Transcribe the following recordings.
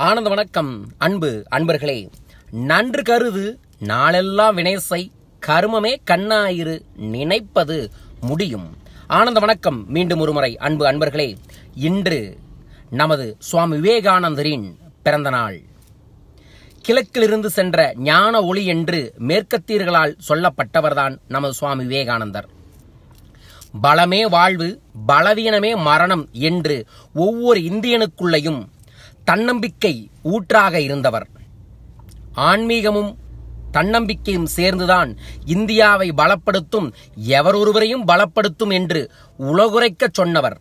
ஆனந்த வணக்கம் அன்பு அன்பர்களே. நன்று கருது நாளெல்லாம் வினைசை கருமமே கண்ணாயிரு நினைப்பது முடியும். ஆனந்த வணக்கம் மீண்டும் ஒருமுறை அன்பு அன்பர்களே. இன்று நமது சுவாமி விவேகானந்தரின் பிறந்த நாள். கிழக்கிலிருந்து சென்ற ஞான ஒளி என்று மேற்கத்தியர்களால் சொல்லப்பட்டவர்தான் நமது சுவாமி விவேகானந்தர். பலமே வாழ்வு பலவீனமே மரணம் என்று ஒவ்வொரு இந்தியனுக்குள்ளையும் தன்னம்பிக்கை ஊற்றாக இருந்தவர். ஆன்மீகமும் தன்னம்பிக்கையும் சேர்ந்துதான் இந்தியாவை பலப்படுத்தும் எவரொருவரையும் பலப்படுத்தும் என்று உலகுரைக்க சொன்னவர்.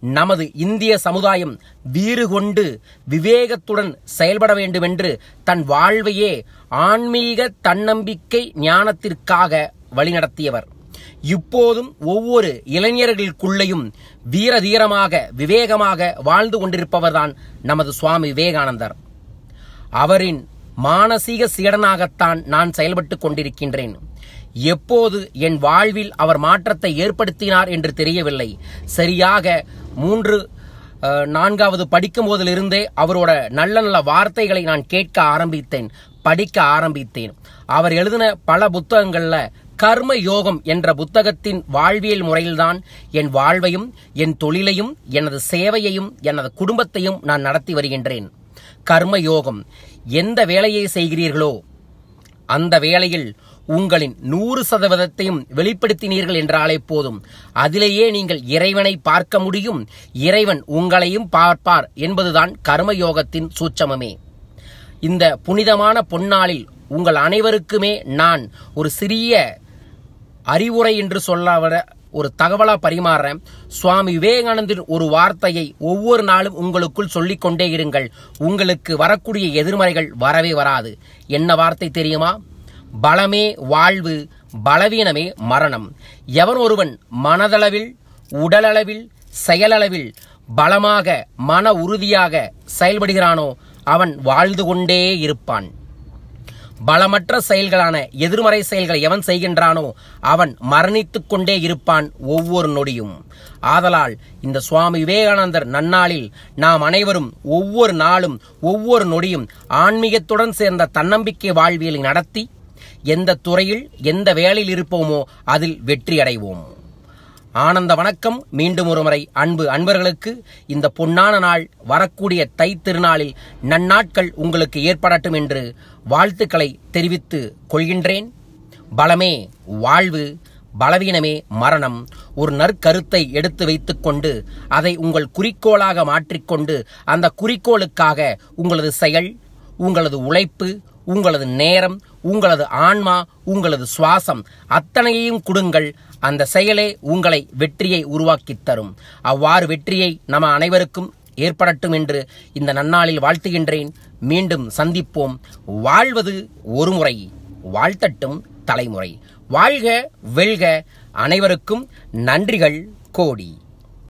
நமது இந்திய சமுதாயம் வீறு கொண்டு விவேகத்துடன் செயல்பட வேண்டுமென்று தன் வாழ்வையே ஆன்மீக தன்னம்பிக்கை ஞானத்திற்காக வழிநடத்தியவர். இப்போதும் ஒவ்வொரு இளைஞர்களுக்குள்ளேயும் வீர தீரமாக விவேகமாக வாழ்ந்து கொண்டிருப்பவர்தான் நமது சுவாமி விவேகானந்தர். அவரின் மானசீக சீடனாகத்தான் நான் செயல்பட்டு கொண்டிருக்கின்றேன். எப்போது என் வாழ்வில் அவர் மாற்றத்தை ஏற்படுத்தினார் என்று தெரியவில்லை. சரியாக மூன்று நான்காவது படிக்கும் போதிலிருந்தே அவரோட நல்ல நல்ல வார்த்தைகளை நான் கேட்க ஆரம்பித்தேன் படிக்க ஆரம்பித்தேன். அவர் எழுதின பல புத்தகங்கள்ல கர்ம யோகம் என்ற புத்தகத்தின் வாழ்வியல் முறையில்தான் என் வாழ்வையும் என் தொழிலையும் எனது சேவையையும் எனது குடும்பத்தையும் நான் நடத்தி வருகின்றேன். கர்ம யோகம் எந்த வேலையை செய்கிறீர்களோ அந்த வேலையில் உங்களின் நூறு சதவீதத்தையும் வெளிப்படுத்தினீர்கள் என்றாலே போதும். அதிலேயே நீங்கள் இறைவனை பார்க்க முடியும். இறைவன் உங்களையும் பார்ப்பார் என்பதுதான் கர்மயோகத்தின் சூட்சமமே. இந்த புனிதமான பொன்னாளில் உங்கள் அனைவருக்குமே நான் ஒரு சிறிய அறிவுரை என்று சொல்ல வர ஒரு தகவலா பரிமாறுறேன் சுவாமி விவேகானந்தர் ஒரு வார்த்தையை ஒவ்வொரு நாளும் உங்களுக்குள் சொல்லிக் கொண்டே இருங்கள். உங்களுக்கு வரக்கூடிய எதிர்மறைகள் வரவே வராது. என்ன வார்த்தை தெரியுமா? பலமே வாழ்வு பலவீனமே மரணம். எவன் ஒருவன் மனதளவில் உடலளவில் செயலளவில் பலமாக மன உறுதியாக செயல்படுகிறானோ அவன் வாழ்ந்து கொண்டே இருப்பான். பலமற்ற செயல்களான எதிர்மறை செயல்களை எவன் செய்கின்றானோ அவன் மரணித்துக் கொண்டே இருப்பான் ஒவ்வொரு நொடியும். ஆதலால் இந்த சுவாமி விவேகானந்தர் நன்னாளில் நாம் அனைவரும் ஒவ்வொரு நாளும் ஒவ்வொரு நொடியும் ஆன்மீகத்துடன் சேர்ந்த தன்னம்பிக்கை வாழ்வியலை நடத்தி எந்த துறையில் எந்த வேலையில் இருப்போமோ அதில் வெற்றி அடைவோம் ஆனந்த வணக்கம். மீண்டும் ஒருமுறை அன்பு அன்பர்களுக்கு இந்த பொன்னான நாள் வரக்கூடிய தை திருநாளில் நன்னாட்கள் உங்களுக்கு ஏற்படட்டும் என்று வாழ்த்துக்களை தெரிவித்து கொள்கின்றேன். பலமே வாழ்வு பலவீனமே மரணம். ஒரு நற்கருத்தை எடுத்து வைத்துக்கொண்டு அதை உங்கள் குறிக்கோளாக மாற்றிக்கொண்டு அந்த குறிக்கோளுக்காக உங்களது செயல் உங்களது உழைப்பு உங்களது நேரம் உங்களது ஆன்மா உங்களது சுவாசம் அத்தனையையும் கொடுங்கள். அந்த செயலே உங்களை வெற்றியை உருவாக்கித் தரும். அவ்வாறு வெற்றியை நம்ம அனைவருக்கும் ஏற்படட்டும் என்று இந்த நன்னாளில் வாழ்த்துகின்றேன். மீண்டும் சந்திப்போம். வாழ்வது ஒரு முறை வாழ்த்தட்டும் தலைமுறை. வாழ்க வெல்க. அனைவருக்கும் நன்றிகள் கோடி.